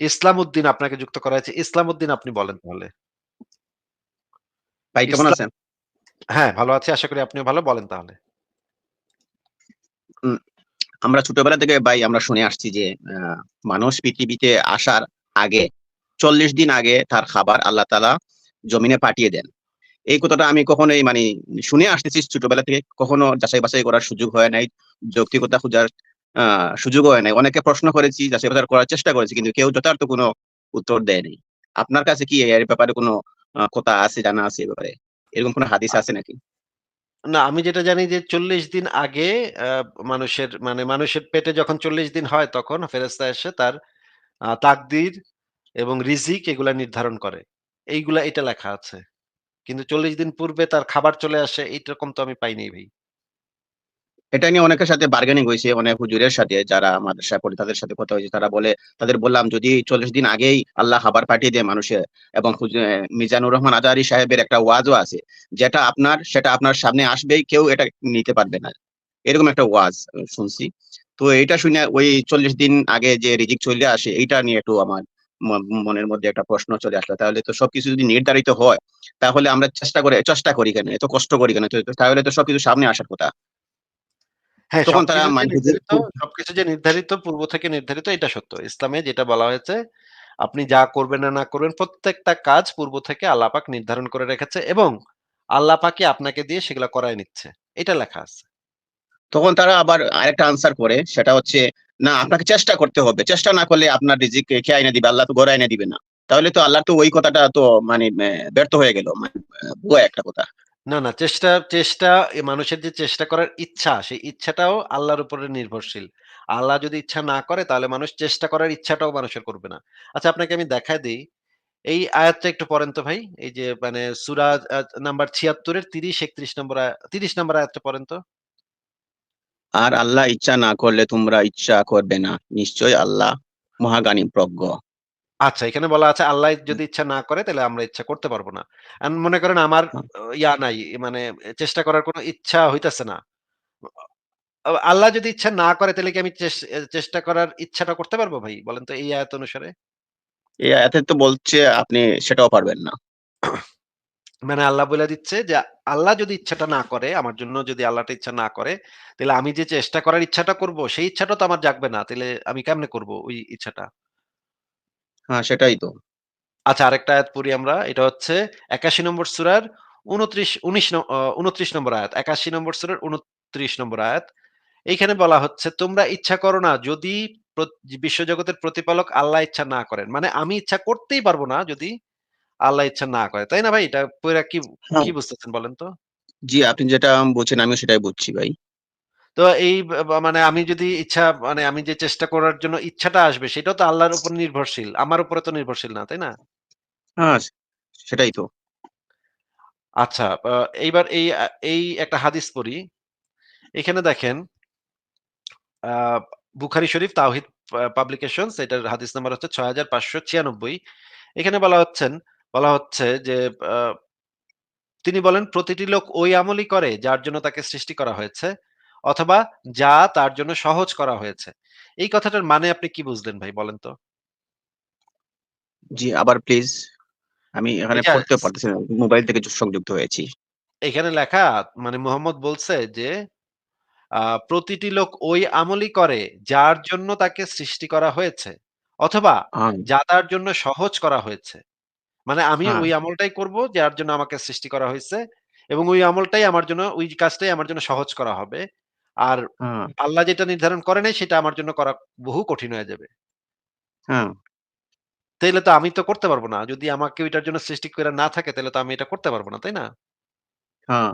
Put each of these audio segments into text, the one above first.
ইসলাম উদ্দিন আপনাকে যুক্ত করা হয়েছে। ইসলাম উদ্দিন আপনি বলেন তাহলে। ভাই কেমন আছেন? হ্যাঁ, ভালো আছি। আশা করি আপনিও ভালো। বলেন তাহলে। আমরা ছোটবেলা থেকে ভাই আমরা শুনে আসছি যে মানুষ পৃথিবীতে আসার আগে ৪০ দিন আগে তার খাবার আল্লাহ তালা জমিনে পাঠিয়ে দেন। এই কথাটা আমি কখনোই মানে শুনে আসতেছি ছোটবেলা থেকে। কখনো যাচাই-বাছাই করার সুযোগ হয় নাই। যৌক্তিকতা খোঁজার আ সুযোগও হয় নাই। অনেকে প্রশ্ন করেছি, যাচাই-বাছাই করার চেষ্টা করেছি। কিন্তু কেউ যথার্থ কোনো উত্তর দেয়নি আপনার কাছে কি এর ব্যাপারে কোনো কথা আছে, জানা আছে এ ব্যাপারে? এরকম কোনো হাদিস আছে নাকি? না, আমি যেটা জানি যে ৪০ দিন আগে মানুষের মানে মানুষের পেটে যখন ৪০ দিন হয় তখন ফেরেশতা এসে তার তাকদীর এবং রিজিক এগুলা নির্ধারণ করে। এইগুলা এটা লেখা আছে। কিন্তু ৪০ দিন পূর্বে তার খাবার চলে আসে এইরকম তো আমি পাইনি ভাই। এটা নিয়ে অনেকের সাথে বার্গেনিং হয়েছে অনেক হুজুরের সাথে যারা মাদ্রাসায় পড়ে তাদের সাথে কথা হয়েছে। তারা বলে তাদের বললাম যদি ৪০ দিন আগেই আল্লাহ খাবার পাঠিয়ে দেয় মানুষের এবং মিজানুর রহমান আজাহারি সাহেবের একটা ওয়াজও আছে। যেটা আপনার সেটা আপনার সামনে আসবেই কেউ এটা নিতে পারবে না। এরকম একটা ওয়াজ শুনছি। তো এটা শুনে ওই ৪০ দিন আগে যে রিজিক চইলে আসে এটা নিয়ে একটু আমার মনের মধ্যে একটা প্রশ্ন চলে আসলো। তাহলে তো সবকিছু যদি নির্ধারিত হয়, তাহলে আমরা চেষ্টা করে চেষ্টা করি কেন? এত কষ্ট করি কেন? তাহলে তো সবকিছু সামনে আসার কথা। হ্যাঁ, তখন তারা সবকিছু যে নির্ধারিত সবকিছু যে নির্ধারিত পূর্ব থেকে নির্ধারিত এটা সত্য। ইসলামে যেটা বলা হয়েছে, আপনি যা করবেন না, না করবেন প্রত্যেকটা কাজ পূর্ব থেকে আল্লাহ পাক নির্ধারণ করে রেখেছে এবং আল্লাহ পাকই আপনাকে দিয়ে সেগুলা করায় নিচ্ছে। এটা লেখা আছে। তখন তারা আবার আরেকটা আনসার করে সেটা হচ্ছে, "না আপনাকে চেষ্টা করতে হবে। চেষ্টা না করলে আপনার রিজিক কে আইনা দিবে? আল্লাহ তো গড়ে আইনা দিবে না।" তাহলে তো আল্লাহ তো ওই কথাটা তো মানে ব্যর্থ হয়ে গেল। মানে একটা কথা। না, না চেষ্টা চেষ্টা মানুষের যে চেষ্টা করার ইচ্ছা, সেই ইচ্ছাটাও আল্লাহর উপরে নির্ভরশীল। আল্লাহ যদি ইচ্ছা না করে তাহলে মানুষ চেষ্টা করার ইচ্ছাটাও মানুষের করবে না। আচ্ছা আপনাকে আমি দেখায় দিই এই আয়াতটা একটু পড়েন তো ভাই। এই যে মানে সূরা নাম্বার ৭৬ এর ৩০-৩১ নম্বর তিরিশ নম্বর আয়াতটা পড়েন তো। আর আল্লাহ ইচ্ছা না করলে তোমরা ইচ্ছা করবে না। নিশ্চয়ই আল্লাহ মহাগানী প্রজ্ঞ। আচ্ছা এখানে বলা আছে আল্লাহ যদি ইচ্ছা না করে তাহলে আমরা ইচ্ছা করতে পারব না। মনে করেন আমার ইয়া নাই মানে চেষ্টা করার কোনো ইচ্ছা হইতেছে না। আল্লাহ যদি ইচ্ছা না করে তাহলে কি আমি চেষ্টা করার ইচ্ছাটা করতে পারব ভাই? বলেন তো এই আয়াত অনুসারে? এই আয়াতে তো বলছে আপনি সেটাও পারবেন না। মানে আল্লাহ বইলা দিচ্ছে যে আল্লাহ যদি ইচ্ছাটা না করে, আমার জন্য যদি আল্লাহটা ইচ্ছা না করে, তাহলে আমি যে চেষ্টা করার ইচ্ছাটা করব, সেই ইচ্ছাটা তো আমার জাগবে না। তাহলে আমি কেমনে করব ওই ইচ্ছাটা? হ্যাঁ, সেটাই তো। আচ্ছা আরেকটা আয়াত পড়ি আমরা। এটা হচ্ছে ৮১ নম্বর সূরার ২৯ ১৯ ন অ ২৯ নম্বর আয়াত। ৮১ নম্বর সূরার ২৯ নম্বর আয়াত। এইখানে বলা হচ্ছে, "তোমরা ইচ্ছা করো না যদি বিশ্বজগতের প্রতিপালক আল্লাহ ইচ্ছা না করেন।" মানে আমি ইচ্ছা করতেই পারব না যদি আল্লাহ ইচ্ছা না করে। তাই না ভাই? এটা কি হ্যাঁ। কি বুঝতেছেন বলেন তো? জি, আপনি যেটা বলছেন আমিও সেটাই বুঝছি ভাই। তো এই মানে আমি যদি ইচ্ছা মানে আমি যে চেষ্টা করার জন্য ইচ্ছাটা আসবে সেটাও তো আল্লাহর উপর নির্ভরশীল। আমার উপরে তো নির্ভরশীল না, তাই না? হ্যাঁ, সেটাই তো। আচ্ছা এইবার এই এই একটা হাদিস পড়ি। এখানে দেখেন বুখারী শরীফ তাওহিদ পাবলিকেশন এটার হাদিস নাম্বার হচ্ছে ৬৫৯৬ এখানে বলা হচ্ছেন বলা হচ্ছে যে তিনি বলেন, "প্রতিটি লোক ওই আমলই করে যার জন্য তাকে সৃষ্টি করা হয়েছে অথবা যা তার জন্য সহজ করা হয়েছে।" এই কথাটার মানে আপনি কি বুঝলেন ভাই বলেন তো? জি, আবার প্লিজ। আমি এখানে পড়তেও পারতেছি না। মোবাইল থেকে সংযুক্ত হয়েছি। এখানে লেখা মানে মুহাম্মদ বলছে যে প্রতিটি লোক ওই আমলই করে যার জন্য তাকে সৃষ্টি করা হয়েছে। অথবা যা তার জন্য সহজ করা হয়েছে। মানে আমি হ্যাঁ, ওই আমলটাই করব যার জন্য আমাকে সৃষ্টি করা হয়েছে এবং ওই আমলটাই আমার জন্য ওই কাজটাই আমার জন্য সহজ করা হবে। আর হ্যাঁ, আল্লাহ যেটা নির্ধারণ করে নাই সেটা আমার জন্য করা বহু কঠিন হয়ে যাবে। হ্যাঁ, তাইলে তো আমি তো করতে পারব না। যদি আমাকে ওইটার জন্য সৃষ্টি কইরা না থাকে তাইলে তো আমি এটা করতে পারব না, তাই না? হ্যাঁ,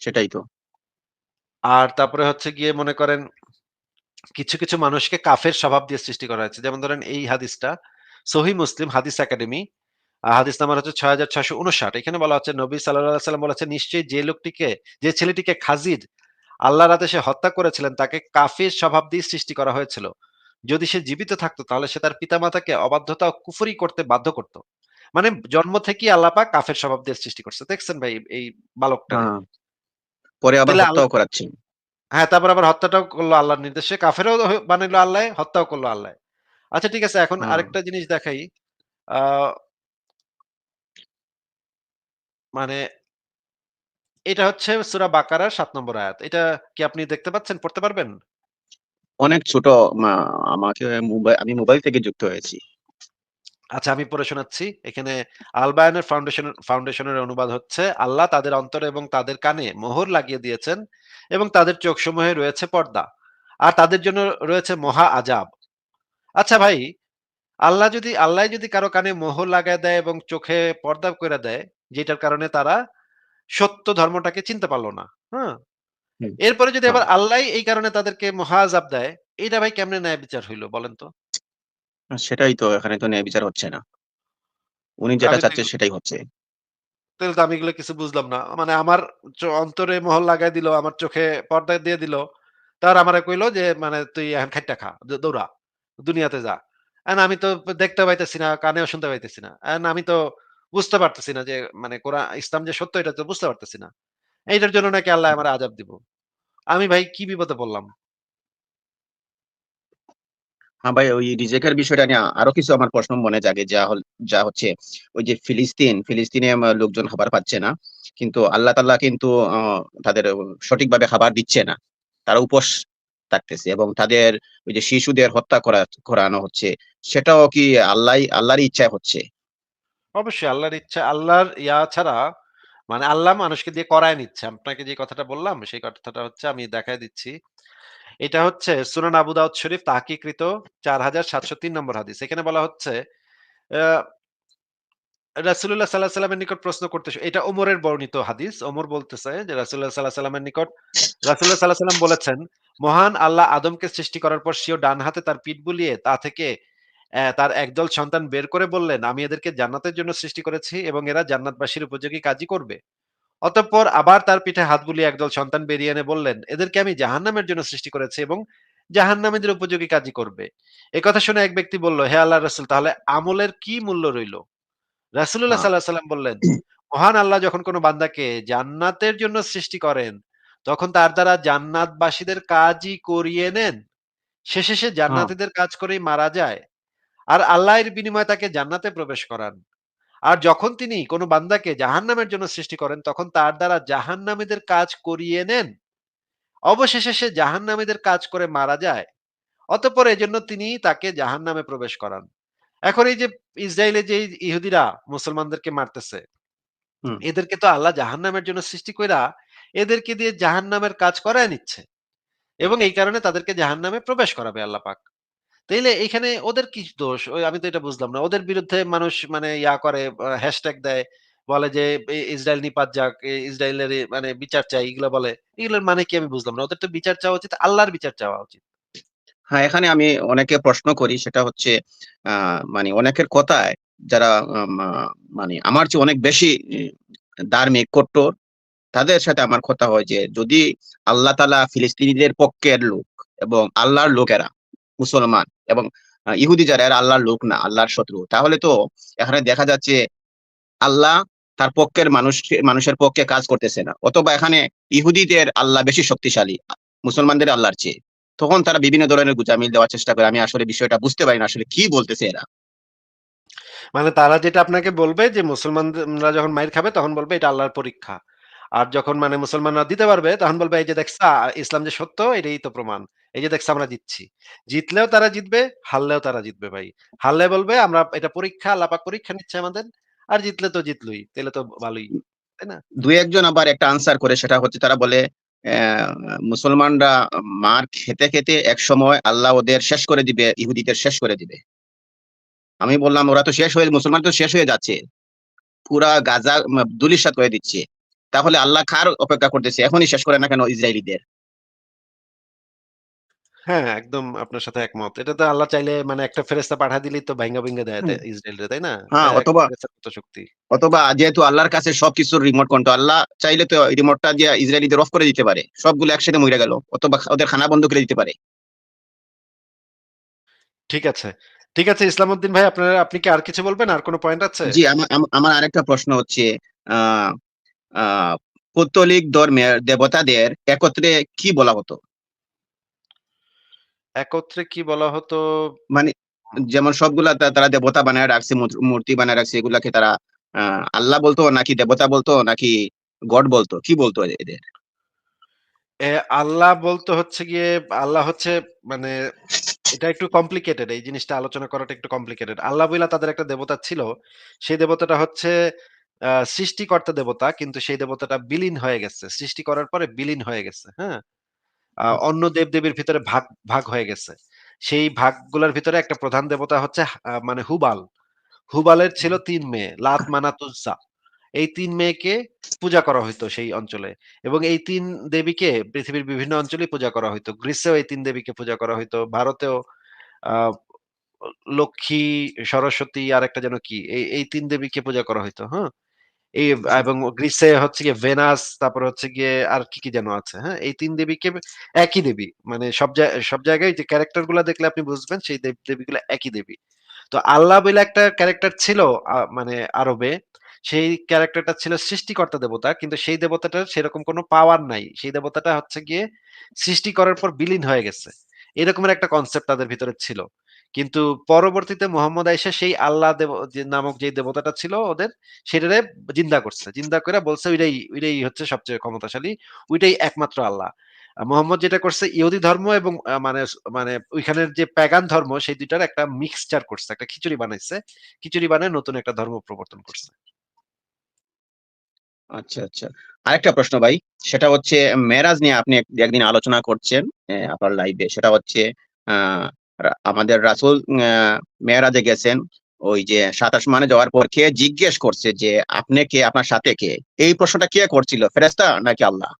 সেটাই তো। আর তারপরে হচ্ছে গিয়ে মনে করেন কিছু, কিছু মানুষকে কাফের স্বভাব দিয়ে সৃষ্টি করা হয়েছে। যেমন ধরেন এই হাদিসটা সহি মুসলিম হাদিস একাডেমি হাদিস নাম্বার হচ্ছে ৬৬৫৯ এখানে বলা হচ্ছে নবী সাল্লাল্লাহু সাল্লাম ওয়াসাল্লাম বলেছেন, "নিশ্চয়ই যে লোকটিকে যে ছেলেটিকে খাজির আল্লাহর আদেশে হত্যা করেছিলেন তাকে কাফির স্বভাব দিয়ে সৃষ্টি করা হয়েছিল। যদি সে জীবিত থাকতো তাহলে সে তার পিতামাতাকে অবাধ্যতা ও কুফরি করতে বাধ্য করত।" মানে জন্ম থেকেই আল্লাহ পাক কাফের স্বভাব দিয়ে সৃষ্টি করছে। দেখছেন ভাই এই বালকটারে? হ্যাঁ, পরে আবার হত্যাও। হ্যাঁ, তারপর আবার হত্যাটাও করল আল্লাহর নির্দেশে। কাফেরও বানাইলো আল্লাহ, হত্যাও করল আল্লাহ। আচ্ছা ঠিক আছে এখন আরেকটা জিনিস দেখাই। মানে এটা হচ্ছে সূরা বাকারার ৭ নম্বর আয়াত। এটা কি আপনি দেখতে পাচ্ছেন? পড়তে পারবেন? অনেক ছোট আমাকে মোবাই আমি মোবাইল থেকে যুক্ত হয়েছি। আচ্ছা আমি পড়ে শোনাচ্ছি। এখানে আল বায়ানের ফাউন্ডেশন ফাউন্ডেশনের অনুবাদ হচ্ছে, আল্লাহ তাদের অন্তরে এবং তাদের কানে মোহর লাগিয়ে দিয়েছেন এবং তাদের চোখ সমূহে রয়েছে পর্দা। আর তাদের জন্য রয়েছে মহা আজাব আচ্ছা ভাই, আল্লাহ যদি আল্লাহ যদি কারও কানে মোহর লাগায় দেয় এবং চোখে পর্দা করে দেয়, যেটার কারণে তারা সত্য ধর্মটাকে চিনতে পারল না। হ্যাঁ? এরপরে যদি হ্যাঁ। আবার আল্লাহই এই কারণে তাদেরকে মহা আযাব দেয়, এইটা ভাই কেমনে ন্যায় বিচার হইল বলেন তো? সেটাই তো এখানে তো ন্যায় বিচার হচ্ছে না। উনি যেটা চাচ্ছে সেটাই হচ্ছে। তাহলে তো আমি এগুলো কিছু বুঝলাম না। মানে আমার অন্তরে মোহর লাগায় দিল, আমার চোখে পর্দা দিয়ে দিল। তার আমারে কইল যে মানে তুই এখন খাইট্টা খা, দৌড়া, দুনিয়াতে যা। আমি তো দেখতে পাইতেছি না, কানেও শুনতে পাইতেছি না। আমি তো বুঝতে পারতেছি না যে মানে কোরআন ইসলাম যে সত্য এটা তো বুঝতে পারতেছি না। এইটার জন্য নাকি আল্লাহ আমারে আযাব দিব। আমি ভাই কি বিপদে পড়লাম? হ্যাঁ ভাই, ওই রিজেকের বিষয়টা নিয়ে আরও কিছু আমার প্রশ্ন মনে জাগে যা যা হচ্ছে ওই যে ফিলিস্তিন, ফিলিস্তিনে লোকজন খাবার পাচ্ছে না। কিন্তু আল্লাহ তাআলা কিন্তু তাদের সঠিকভাবে খাবার দিচ্ছে না। তারা উপোস থাকতেছে এবং তাদের ওই যে শিশুদের হত্যা করা করানো হচ্ছে। সেটাও কি আল্লাহই আল্লাহরই ইচ্ছায় হচ্ছে? অবশ্যই আল্লাহর ইচ্ছা আল্লাহর ইয়া ছাড়া মানে আল্লাহ মানুষকে দিয়ে করায় নিচ্ছে। আপনাকে যে কথাটা বললাম সেই কথাটা হচ্ছে আমি দেখায় দিচ্ছি। এটা হচ্ছে সুনান আবু দাউদ শরীফ তাহকিকৃত ৪৭০৩ নম্বর হাদিস। এখানে বলা হচ্ছে সাল্লাল্লাহু আলাইহি সাল্লামের নিকট প্রশ্ন করতে এটা ওমরের বর্ণিত হাদিস। ওমর বলতেছে যে রাসূলুল্লাহ সাল্লাল্লাহু আলাইহি সাল্লামের নিকট রাসূলুল্লাহ সাল্লাল্লাহু আলাইহি সাল্লাম বলেছেন, "মহান আল্লাহ আদমকে সৃষ্টি করার পর স্বীয় ডান হাতে তার পিঠ বুলিয়ে তা থেকে তার একদল সন্তান বের করে বললেন, আমি এদেরকে জান্নাতের জন্য সৃষ্টি করেছি এবং এরা জান্নাতবাসীর উপযোগী কাজই করবে। অতঃপর আবার তার পিঠে হাত বুলিয়ে একদল সন্তান বেরিয়ে এনে বললেন, এদেরকে আমি জাহান্নামের জন্য সৃষ্টি করেছি এবং জাহান্নামীদের উপযোগী কাজই করবে। একথা শুনে এক ব্যক্তি বলল, হে আল্লাহর রাসূল তাহলে আমলের কি মূল্য রইল? রাসূলুল্লাহ সাল্লাল্লাহু আলাইহি সাল্লাম বললেন, মহান আল্লাহ যখন কোনো বান্দাকে জান্নাতের জন্য সৃষ্টি করেন, তখন তার দ্বারা জান্নাতবাসীদের কাজই করিয়ে নেন। শেষে সে হ্যাঁ, জান্নাতীদের কাজ করেই মারা যায়। আর আল্লাহ এর বিনিময়ে তাকে জান্নাতে প্রবেশ করান। আর যখন তিনি কোন বান্দাকে জাহান্নামের জন্য সৃষ্টি করেন, তখন তার দ্বারা জাহান্নামীদের কাজ করিয়ে নেন। অবশেষে সে জাহান্নামীদের কাজ করে মারা যায়। অতঃপর এজন্য তিনি তাকে জাহান্নামে প্রবেশ করান। এখন এই যে ইসরায়েলে যে ইহুদিরা মুসলমানদেরকে মারতেছে। এদেরকে তো আল্লাহ জাহান্নামের জন্য সৃষ্টি কইরা এদেরকে দিয়ে জাহান্নামের কাজ করায় নিচ্ছে। এবং এই কারণে তাদেরকে জাহান্নামে প্রবেশ করাবে আল্লাহ পাক। তাইলে এখানে ওদের কি দোষ? ওই আমি তো এটা বুঝলাম না। ওদের বিরুদ্ধে মানুষ মানে ইয়া করে হ্যাশট্যাগ দেয়। বলে যে ইসরায়েল নিপাত যাক, ইসরায়েলের মানে বিচার চাই এগুলো বলে। এগুলোর মানে কি আমি বুঝলাম না। ওদের তো বিচার চাওয়া উচিত, আল্লাহর বিচার চাওয়া উচিত। হ্যাঁ, এখানে আমি অনেকে প্রশ্ন করি সেটা হচ্ছে মানে অনেকের কথায় যারা মানে আমার চেয়ে অনেক বেশি ধার্মিক, কট্টর তাদের সাথে আমার কথা হয় যে যদি আল্লাহ তালা ফিলিস্তিনিদের পক্ষের লোক এবং আল্লাহর লোকেরা মুসলমান এবং ইহুদি যারা এরা আল্লাহর লোক না, আল্লাহর শত্রু। তাহলে তো এখানে দেখা যাচ্ছে আল্লাহ তার পক্ষের মানুষকে মানুষের পক্ষে কাজ করতেছে না। অথবা এখানে ইহুদিদের আল্লাহ বেশি শক্তিশালী মুসলমানদের আল্লাহর চেয়ে। তখন তারা বিভিন্ন ধরনের গুজামিল দেওয়ার চেষ্টা করে। আমি আসলে বিষয়টা বুঝতে পারি না আসলে কি বলতেছে এরা। মানে তারা যেটা আপনাকে বলবে যে মুসলমানরা যখন মাইর খাবে তখন বলবে এটা আল্লাহর পরীক্ষা। আর যখন মানে মুসলমানরা দিতে পারবে তখন বলবে এই যে দেখছা ইসলাম যে সত্য এটাই তো প্রমাণ। এই যে দেখছা আমরা জিতছি। জিতলেও তারা জিতবে, হারলেও তারা জিতবে ভাই। হারলে বলবে আমরা এটা পরীক্ষা, আল্লাহ পরীক্ষা নিচ্ছে আমাদের। আর জিতলে তো জিতলই। তাহলে তো ভালোই। তাই না? ২-১ জন আবার একটা আনসার করে সেটা হচ্ছে তারা বলে মুসলমানরা মার খেতে, খেতে একসময় আল্লাহ ওদের শেষ করে দিবে, ইহুদিদের শেষ করে দিবে। আমি বললাম ওরা তো শেষ হয়ে মুসলমান তো শেষ হয়ে যাচ্ছে। পুরা গাজা ধূলিসাৎ করে দিচ্ছে। তাহলে আল্লাহ কার অপেক্ষা করতেছে? এখনই শেষ করে না কেন ইসরায়েলীদের? হ্যাঁ, একদম আপনার সাথে একমত। এটা তো আল্লাহ চাইলে মানে একটা ফেরেস্তা পাঠায় দিলেই তো ভাইঙ্গা, ভুইঙ্গা দেয়। ইসরায়েলরে, তাই না? হ্যাঁ, অথবা শক্তি। অথবা যেহেতু আল্লাহর কাছে সবকিছুর রিমোট কন্ট্রোল। আল্লাহ চাইলে তো রিমোটটা দিয়ে ইসরায়েলীদের অফ করে দিতে পারে। সবগুলো একসাথে মরে গেল। অথবা ওদের খানা বন্ধ করে দিতে পারে। ঠিক আছে। ঠিক আছে ইসলামউদ্দিন ভাই আপনার আপনি কি আর কিছু বলবেন? আর কোনো পয়েন্ট আছে? জি, আমা আমা আমার আরেকটা প্রশ্ন হচ্ছে আ আ পৌত্তলিক ধর্মের দেবতাদের একত্রে কি বলা হতো? একত্রে কি বলা হতো? মানে যেমন সবগুলা তারা দেবতা বানায় রাখছে মূর্তি বানায় রাখছে এগুলাকে তারা আল্লাহ বলতো নাকি দেবতা বলতো নাকি গড বলতো কি বলতো এদের আল্লাহ বলতে হচ্ছে গিয়ে আল্লাহ হচ্ছে মানে এটা একটু কমপ্লিকেটেড এই জিনিসটা আলোচনা করাটা একটু কমপ্লিকেটেড আল্লাহ বইলা তাদের একটা দেবতা ছিল সেই দেবতাটা হচ্ছে সৃষ্টিকর্তা দেবতা কিন্তু সেই দেবতাটা বিলীন হয়ে গেছে। সৃষ্টি করার পরে বিলীন হয়ে গেছে হ্যাঁ? আহ, অন্য দেবদেবীর ভিতরে ভাগ ভাগ হয়ে গেছে। সেই ভাগগুলোর ভিতরে একটা প্রধান দেবতা হচ্ছে মানে হুবাল। হুবালের ছিল তিন মেয়ে লাত মানাত উজ্জা এই তিন মেয়েকে পূজা করা হইতো সেই অঞ্চলে এবং এই তিন দেবীকে পৃথিবীর বিভিন্ন অঞ্চলে পূজা করা হইতো। গ্রিসেও এই তিন দেবীকে পূজা করা হইতো ভারতেও আহ লক্ষ্মী সরস্বতী আর একটা যেন কি এই এই তিন দেবীকে পূজা করা হইতো হ্যাঁ? এবং গ্রিসে হচ্ছে গিয়ে ভেনাস, তারপর হচ্ছে গিয়ে আর কি কি যেন আছে হ্যাঁ? এই তিন দেবীকে একই দেবী মানে সব সব জায়গায় যে ক্যারেক্টারগুলা দেখলে আপনি বুঝবেন, সেই দেব, দেবীগুলো একই দেবী। তো আল্লাহ বলে একটা ক্যারেক্টার ছিল মানে আরবে, সেই ক্যারেক্টারটা ছিল সৃষ্টিকর্তা দেবতা, কিন্তু সেই দেবতাটার সেরকম কোনো পাওয়ার নাই। সেই দেবতাটা হচ্ছে গিয়ে সৃষ্টি করার পর বিলীন হয়ে গেছে। এরকমের একটা কনসেপ্ট তাদের ভিতরে ছিল। কিন্তু পরবর্তীতে মোহাম্মদ আইসা সেই আল্লাহ দেব নামক যে দেবতাটা ছিল ওদের, সেটারে জিন্দা করছে। জিন্দা করে বলছে ওইটাই ওইটাই হচ্ছে সবচেয়ে ক্ষমতাশালী, ওইটাই একমাত্র আল্লাহ। মোহাম্মদ যেটা করছে ইহুদি ধর্ম এবং মানে মানে ওইখানের যে প্যাগান ধর্ম, সেই দুইটার একটা মিক্সচার করছে, একটা খিচুড়ি বানাইছে, খিচুড়ি বানায় নতুন একটা ধর্ম প্রবর্তন করছে। আচ্ছা আচ্ছা। আরেকটা প্রশ্ন ভাই, সেটা হচ্ছে মেরাজ নিয়ে আপনি একদিন আলোচনা করছেন আপনার লাইভে সেটা হচ্ছে আমাদের রাসূল মেরাজে গেছেন ওই যে সাতাশ মানে যাওয়ার পর কে জিজ্ঞেস করছে যে আপনি কে? আপনার সাথে কে? এই প্রশ্নটা কে করছিল ফেরেশতা নাকি আল্লাহ?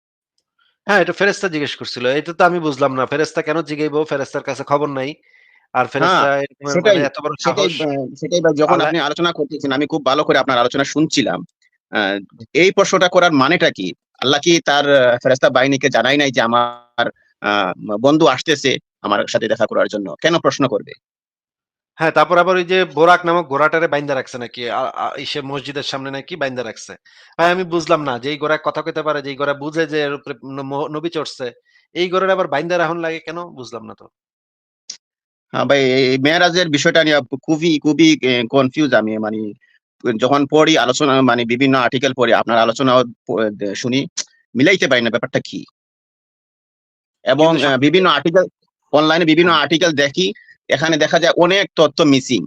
হ্যাঁ এটা ফেরেস্তা জিজ্ঞেস করছিল। এটা তো আমি বুঝলাম না। ফেরেস্তা কেন জিগাইবো? ফেরেস্তার কাছে খবর নাই। আর ফেরেস্তা সেটাই মানে এত বড় সাহস। সেটাই যখন আপনি আলোচনা করতেছেন আমি খুব ভালো করে আপনার আলোচনা শুনছিলাম। আহ, এই প্রশ্নটা করার মানেটা কি? আল্লাহ কি তার আহ, ফেরেশতা বাহিনীকে জানাই নাই যে আমার আহ, বন্ধু আসতেছে? আমার সাথে দেখা করার জন্য। কেন প্রশ্ন করবে? হ্যাঁ তারপর আবার ওই যে বোরাক নামক ঘোড়াটারে বাইন্দা রাখছে নাকি? ইসে মসজিদের সামনে নাকি বাইন্দা রাখছে? ভাই আমি বুঝলাম না যে এই ঘোড়া কথা কইতে পারে যে এই ঘোড়া বুঝে যে এর উপরে নবী চড়ছে এই ঘোড়ার আবার বাইন্দা রাখুন লাগে কেন? বুঝলাম না তো। হ্যাঁ ভাই এই মেয়েরাজের বিষয়টা নিয়ে খুবই খুবই কনফিউজ আমি মানে যখন পড়ি আলোচনা মানে বিভিন্ন আর্টিকেল পড়ি আপনার আলোচনা শুনি মিলাইতে পারি না ব্যাপারটা কি? এবং বিভিন্ন আর্টিকেল অনলাইনে বিভিন্ন আর্টিকেল দেখি এখানে দেখা যায় অনেক তথ্য মিসিং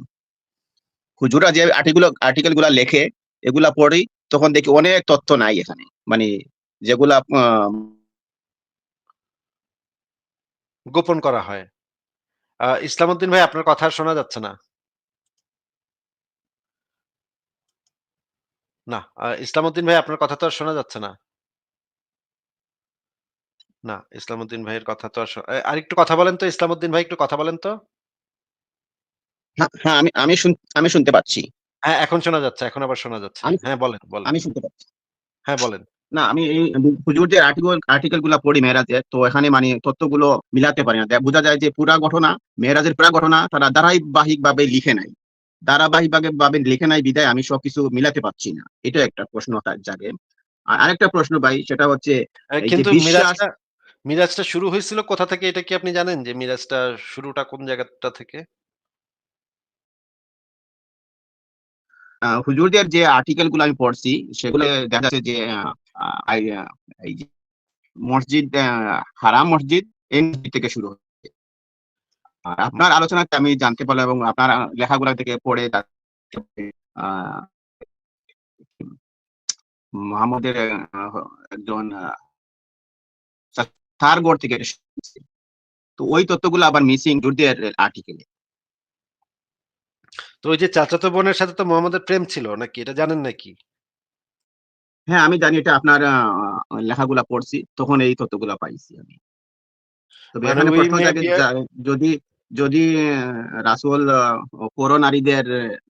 হুজুরা যে আর্টিকেল আর্টিকেলগুলা লেখে এগুলা পড়ি তখন দেখি অনেক তথ্য নাই এখানে। মানে যেগুলা গোপন করা হয়। আহ, ইসলামউদ্দিন ভাই আপনার কথা শোনা যাচ্ছে না। না আহ, ইসলামউদ্দিন ভাই আপনার কথা তো আর শোনা যাচ্ছে না। না ইসলামউদ্দিন ভাইয়ের কথা তো আর একটু কথা বলেন তো ইসলামউদ্দিন ভাই একটু কথা বলেন তো। হ্যাঁ হ্যাঁ, আমি আমি আমি শুনতে পাচ্ছি। হ্যাঁ এখন শোনা যাচ্ছে এখন আবার শোনা যাচ্ছে। হ্যাঁ বলেন বলেন। আমি শুনতে পাচ্ছি। হ্যাঁ বলেন। না আমি এই হুজুরদের আর্টিকেল আর্টিকেলগুলা পড়ি মেয়েরাজের তো এখানে মানে তথ্যগুলো মিলাতে পারি না। বোঝা যায় যে পুরা ঘটনা মেয়েরাজের পুরা ঘটনা তারা ধারাবাহিক ভাবে লিখে নাই। ধারাবাহিক ভাবে লিখে নাই বিদায় আমি সবকিছু মিলাতে পারছি না। এটা একটা প্রশ্ন তার জাগে। আর আরেকটা প্রশ্ন ভাই সেটা হচ্ছে কিন্তু মিরাজটা শুরু হয়েছিল কোথা থেকে? এটা কি আপনি জানেন যে মিরাজটা শুরুটা কোন জায়গাটা থেকে? হুজুরদের যে আর্টিকেলগুলো আমি পড়ছি, সেগুলো দেখা যাচ্ছে যে মসজিদ হারাম মসজিদ এই থেকে শুরু আর আপনার আলোচনাতে আমি জানতে পারলাম এবং আপনার লেখাগুলো থেকে পড়ে মোহাম্মদের একজন তার গড় থেকে তো ওই তথ্যগুলো আবার মিসিং হুজুরদের আর্টিকেলে তো ওই যে চাচাতো বোনের সাথে তো মোহাম্মদের প্রেম ছিল নাকি? এটা জানেন নাকি? হ্যাঁ আমি জানি এটা আপনার লেখাগুলা পড়ছি তখন এই তথ্যগুলা পাইছি আমি। তবে মানে এখানে প্রশ্ন জাগে যদি যদি রাসূল আহ, পর নারীদের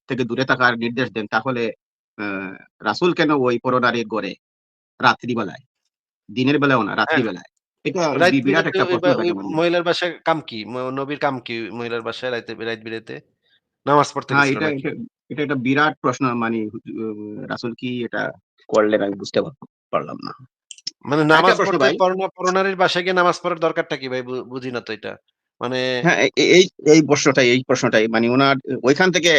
থেকে দূরে থাকার নির্দেশ দেন তাহলে আহ, রাসূল কেন ওই পর নারীর গড়ে রাত্রিবেলায়? দিনের বেলাও না রাত্রিবেলায়? এটা বিরাট একটা প্রশ্ন থাকে। মহিলার বাসায় কাম কি? নবীর কাম কি মহিলার বাসায় রাইতে রাইত বিরাতে? নামাজ পড়তে হ্যাঁ এটা এটা একটা বিরাট প্রশ্ন মানে রাসূল কি এটা করলেন আমি বুঝতে পারলাম না। মানে নামাজ পড়তে ভাই। পরনা পরনারীর বাসায় গিয়ে নামাজ পড়ার দরকারটা কি ভাই? বুঝি না তো এটা। মানে হ্যাঁ এই এই প্রশ্নটাই এই প্রশ্নটাই মানে ওনার ওইখান থেকে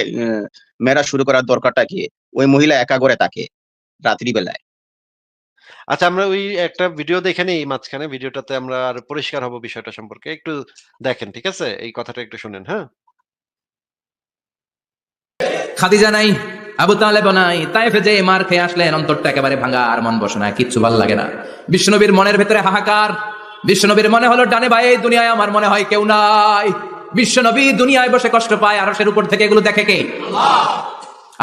মেরা শুরু করার দরকারটা কি? ওই মহিলা একা করে তাকে রাত্রিবেলায়। আচ্ছা আমরা ওই একটা ভিডিও দেখে নিই মাঝখানে। ভিডিওটাতে আমরা আর পরিষ্কার হব বিষয়টা সম্পর্কে। একটু দেখেন, ঠিক আছে? এই কথাটা একটু শুনেন হ্যাঁ? খাদিজা নাই, আবু তালেব নাই, তাইফে যে মার খেয়ে আসলেন, অন্তরটা একেবারে ভাঙা আর মন বসে না, কিচ্ছু ভালো লাগে না। বিষ্ণনবীর মনের ভেতরে হাহাকার। বিষ্ণনবীর মনে হলো, ডানে ভাই, এই দুনিয়ায় আমার মনে হয় কেউ নাই। বিশ্বনবী দুনিয়ায় বসে কষ্ট পায়, আরশের উপর থেকে এগুলো দেখে কে?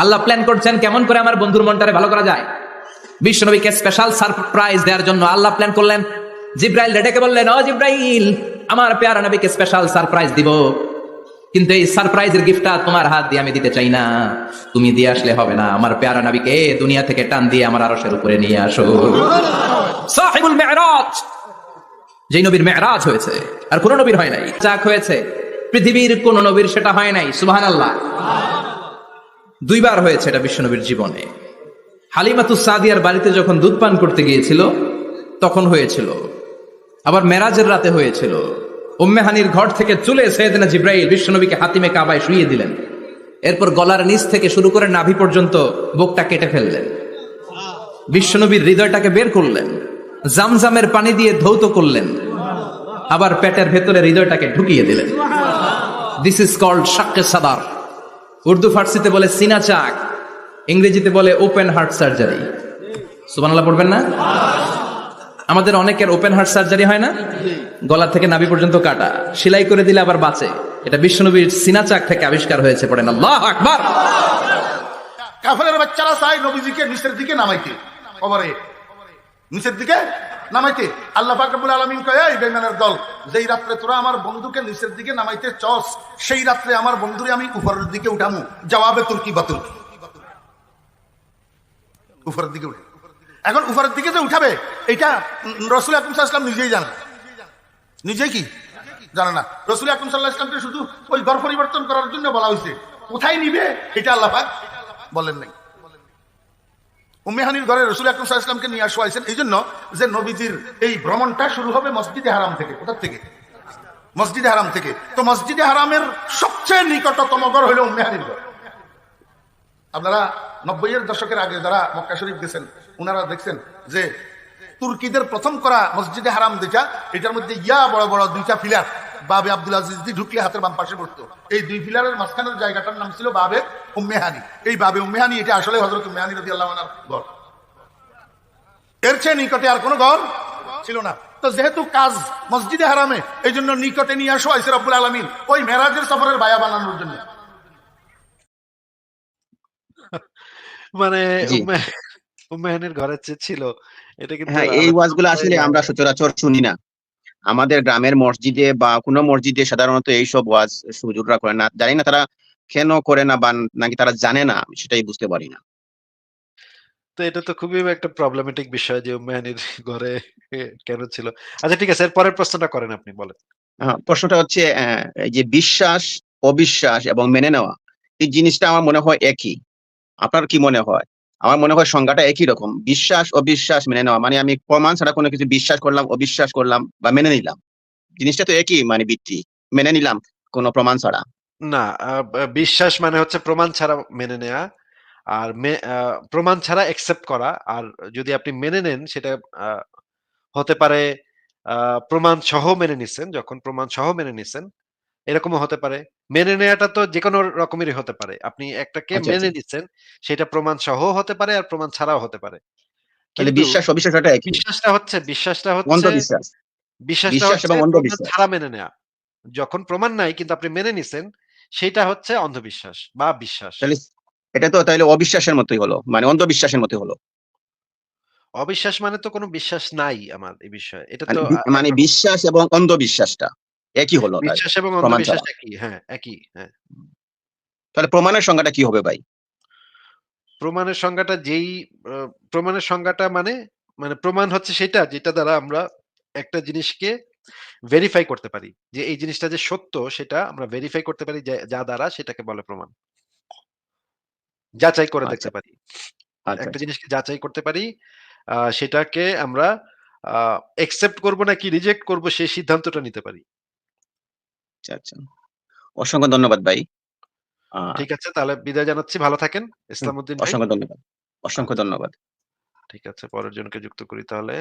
আল্লাহ প্ল্যান করছেন, কেমন করে আমার বন্ধুর মনটারে ভালো করা যায়? বিশ্বনবীকে স্পেশাল সারপ্রাইজ দেওয়ার জন্য আল্লাহ প্ল্যান করলেন। জিব্রাইল ডেকে বললেন, ও জিব্রাইল, আমার পেয়ারা নবীকে স্পেশাল সারপ্রাইজ দিব। কিন্তু এই সারপ্রাইজের গিফটটা তোমার হাত দিয়ে আমি দিতে চাই না। তুমি দিয়ে আসলে হবে না। আমার পেয়ারা নবীকে দুনিয়া থেকে টান দিয়ে আমার আরশের উপরে নিয়ে আসো। সাহিবুল মেরাজ, যেই নবীর মেরাজ হয়েছে, আর কোন নবীর হয় নাই। চাক হয়েছে, পৃথিবীর কোন নবীর সেটা হয় নাই সুবাহান আল্লাহ দুইবার হয়েছে এটা বিশ্বনবীর জীবনে। হালিমাতু সাদিয়ার বাড়িতে যখন দুধ পান করতে গিয়েছিল, তখন হয়েছিল। আবার মেরাজের রাতে হয়েছিল। উম্মেহানির ঘর থেকে চলে সৈয়দনা জিব্রাইল বিশ্বনবীকে হাতিমে কাবায় শুয়ে দিলেন। এরপর গলার নিচ থেকে শুরু করে নাভি পর্যন্ত বুকটা কেটে ফেললেন। বিশ্বনবীর হৃদয়টাকে বের করলেন। জামজামের পানি দিয়ে ধৌত করলেন। আবার পেটের ভেতরে হৃদয়টাকে ঢুকিয়ে দিলেন। দিস ইজ কল্ড শাক্কে সাদার। উর্দু ফার্সিতে বলে সিনা চাক। ইংরেজিতে বলে ওপেন হার্ট সার্জারি সুবানাল্লাহ পড়বেন না? আমাদের অনেকের ওপেন হার্ট সার্জারি হয় না? গলা থেকে নাভি পর্যন্ত কাটা। সেলাই করে দিলে আবার বাঁচে। এটা বিশ্বনবীর সিনাচাক থেকে আবিষ্কার হয়েছে, পড়েন। আল্লাহ আকবার! কাফেরের বাচ্চারা চায় নবীজিকে নিচের দিকে নামাইতে। কবরে। নিচের দিকে নামাইতে। আল্লাহ ফাকবুল আলমিন কয় বেমানের দল, যেই রাত্রে তোরা আমার বন্ধুকে নিচের দিকে নামাইতে চস, সেই রাত্রে আমার বন্ধুরে আমি উপরের দিকে উঠামু। জবাবে তুর্কি বা বাতুল উপরের দিকে উঠে। এখন উপরের দিকে যে উঠাবে, এটা রসুল আকরম সাল্লাম নিজেই জানে নিজে কি? জানে না। রসুল আকরম সাল্লাহ ইসলামকে শুধু ওই ঘর পরিবর্তন করার জন্য বলা হয়েছে। কোথায় নিবে, এটা আল্লাহ পাক বলেন নাই। উম্মেহানির ঘরে রসুল আকরম সাল্লাহ ইসলামকে নিয়ে আসা হয়েছেন এই জন্য যে নবীজির এই ভ্রমণটা শুরু হবে মসজিদে হারাম থেকে। কোথার থেকে? মসজিদে হারাম থেকে। তো মসজিদে হারামের সবচেয়ে নিকটতম ঘর হলো উম্মেহানির ঘর। আপনারা নব্বইয়ের দশকের আগে যারা মক্কা শরীফ গেছেন ওনারা দেখছেন যে তুর্কিদের প্রথম করা মসজিদে হারাম যেটা এটার মধ্যে ইয়া বড় বড় দুইটা ফিলার বাবে আব্দুল আজিজ ঢুকলে হাতের বাম পাশে পড়তো। এই দুই ফিলারের মাঝখানের জায়গাটার নাম ছিল বাবে উম্মেহানি এই বাবে উম্মেহানি এটা আসলে হজরত উম্মেহানি রবি আল্লাহ ঘর। এর চেয়ে নিকটে আর কোনো ঘর ছিল না। তো যেহেতু কাজ মসজিদে হারামে এই জন্য নিকটে নিয়ে আসো আইসে রব্বুল আলমিন, ওই মেরাজের সফরের বায়া বানানোর জন্য। মানে জি। উম্মে- উম্মেহানের ঘরে ছিল এটা কিন্তু হ্যাঁ এই ওয়াজগুলো আসলে আমরা সচরাচর শুনি না। আমাদের গ্রামের মসজিদে বা কোনো মসজিদে সাধারণত এইসব ওয়াজ হুজুররা করে না। জানি না তারা কেন করে না বা নাকি তারা জানে না সেটাই বুঝতে পারি না। তো এটা তো খুবই একটা প্রবলেমেটিক বিষয় যে উম্মেহানির ঘরে কেন ছিল। আচ্ছা ঠিক আছে এর পরের প্রশ্নটা করেন আপনি বলেন। হ্যাঁ, প্রশ্নটা হচ্ছে যে বিশ্বাস অবিশ্বাস এবং মেনে নেওয়া এই জিনিসটা আমার মনে হয় একই। আপনার কি মনে হয়? আমার মনে হয় সংজ্ঞাটা একই রকম। বিশ্বাস, অবিশ্বাস মেনে নেওয়া। মানে আমি প্রমাণ ছাড়া কোনো কিছু বিশ্বাস করলাম, অবিশ্বাস করলাম বা মেনে নিলাম। জিনিসটা তো একই মানে ভিত্তি। মেনে নিলাম কোনো প্রমাণ ছাড়া। না বিশ্বাস মানে হচ্ছে প্রমাণ ছাড়া মেনে নেয়া। আর প্রমাণ ছাড়া একসেপ্ট করা। আর যদি আপনি মেনে নেন, সেটা হতে পারে প্রমাণ সহ মেনে নিছেন, যখন প্রমাণ সহ মেনে নিছেন, এরকমও হতে পারে। মেনে নেওয়াটা তো যে কোনো রকমেরই হতে পারে। আপনি একটাকে আচ্ছা, মেনে আচ্ছা। নিচ্ছেন সেটা প্রমাণ সহ হতে পারে আর প্রমাণ ছাড়াও হতে পারে। তাহলে বিশ্বাস অবিশ্বাসটা একই। বিশ্বাসটা হচ্ছে বিশ্বাসটা হচ্ছে অন্ধবিশ্বাস। বিশ্বাসটা হচ্ছে অন্ধবিশ্বাস। ছাড়া মেনে নেওয়া যখন প্রমাণ নাই কিন্তু আপনি মেনে নিছেন সেটা হচ্ছে অন্ধবিশ্বাস বা বিশ্বাস। তাহলে এটা তো তাহলে অবিশ্বাসের মতোই হলো মানে অন্ধবিশ্বাসের মতোই হলো। অবিশ্বাস মানে তো কোনো বিশ্বাস নাই আমার এই বিষয়ে। এটা মানে তো মানে বিশ্বাস এবং অন্ধবিশ্বাসটা। একই হলো। বিশ্বাস এবং অন্ধবিশ্বাস একই হ্যাঁ একই হ্যাঁ। তাহলে প্রমাণের সংজ্ঞাটা কি হবে ভাই? প্রমাণের সংজ্ঞাটা যেই প্রমাণের সংজ্ঞাটা মানে মানে প্রমাণ হচ্ছে সেটা যেটা দ্বারা আমরা একটা জিনিসকে ভেরিফাই করতে পারি। যে এই জিনিসটা যে সত্য সেটা আমরা ভেরিফাই করতে পারি যা- দ্বারা সেটাকে বলে প্রমাণ। যাচাই করে দেখতে আচ্ছা। পারি। আচ্ছা। একটা জিনিসকে যাচাই করতে পারি আহ, সেটাকে আমরা একসেপ্ট করব নাকি রিজেক্ট করব সেই সিদ্ধান্তটা নিতে পারি। আচ্ছা আচ্ছা অসংখ্য ধন্যবাদ ভাই। ঠিক আছে তাহলে বিদায় জানাচ্ছি। ভালো থাকেন। ইসলাম উদ্দিন অসংখ্য ধন্যবাদ। অসংখ্য ধন্যবাদ। ঠিক আছে পরের জনকে যুক্ত করি তাহলে।